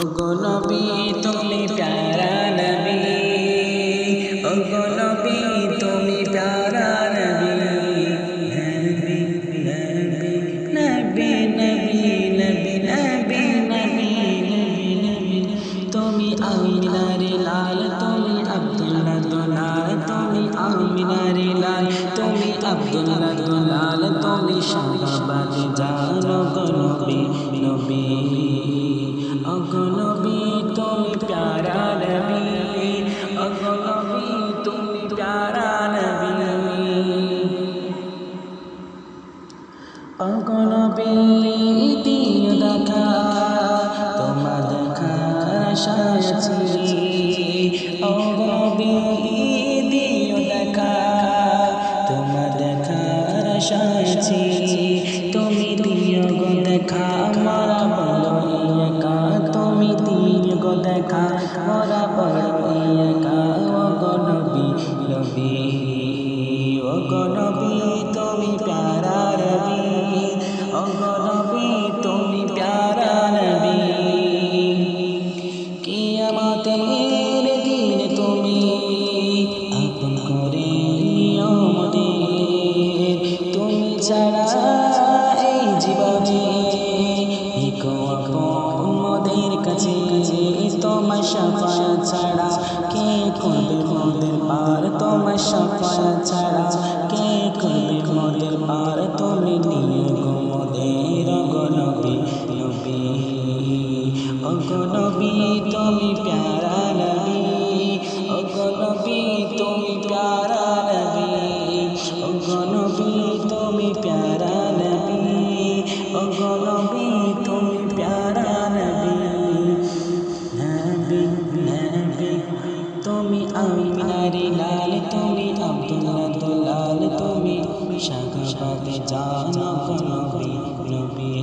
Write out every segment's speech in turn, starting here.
ওগো নবী, তুমি প্যারা নবী। তুমি প্যারা নবী। নবী নবী নবী নবী নবী নবী। তুমি আমিনারে লাল, তুমি আব্দুল্লাহ দুলাল তুমি আমিনারে আব্দুল্লাহ দুলাল তুমি শাহবাদ জানো গো নবী নবী অগনবী তুমি প্যারা নবী অগনবী তুমি প্যারা নবী অগনবী দিও দেখা তোমার দেখা আশাছি অগনবী আশাছি তুমি দিও গো দেখা আমার বলো একা তুমি দিও গো দেখা, মোরা বড় একা অগনবী নবী অগনবী তুমি প্যারা রবি অগনবী তুমি প্যারা দিন তোমার ছাড়া কে করবে মোদের পার? তোমার সাফায়াত ছাড়া কে করবে মোদের পার? তুমি নিয়ে গো মোদের অগনবী নবী। অগনবী তুমি প্যারা নবী। অগনবী তুমি প্যারা নবী। তুমি আমি মিনারি লাল তুমি, আব্দুল্লাহ দুলাল তুমি সাগাবাতে জানো নবী নবী।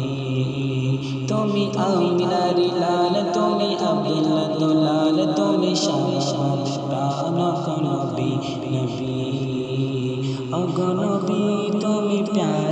তুমি আমি মিনারি লাল তুমি, আব্দুল্লাহ দুলাল তুমি সাগাবাতে জানো নবী নবী। অগনবী তুমি প্যার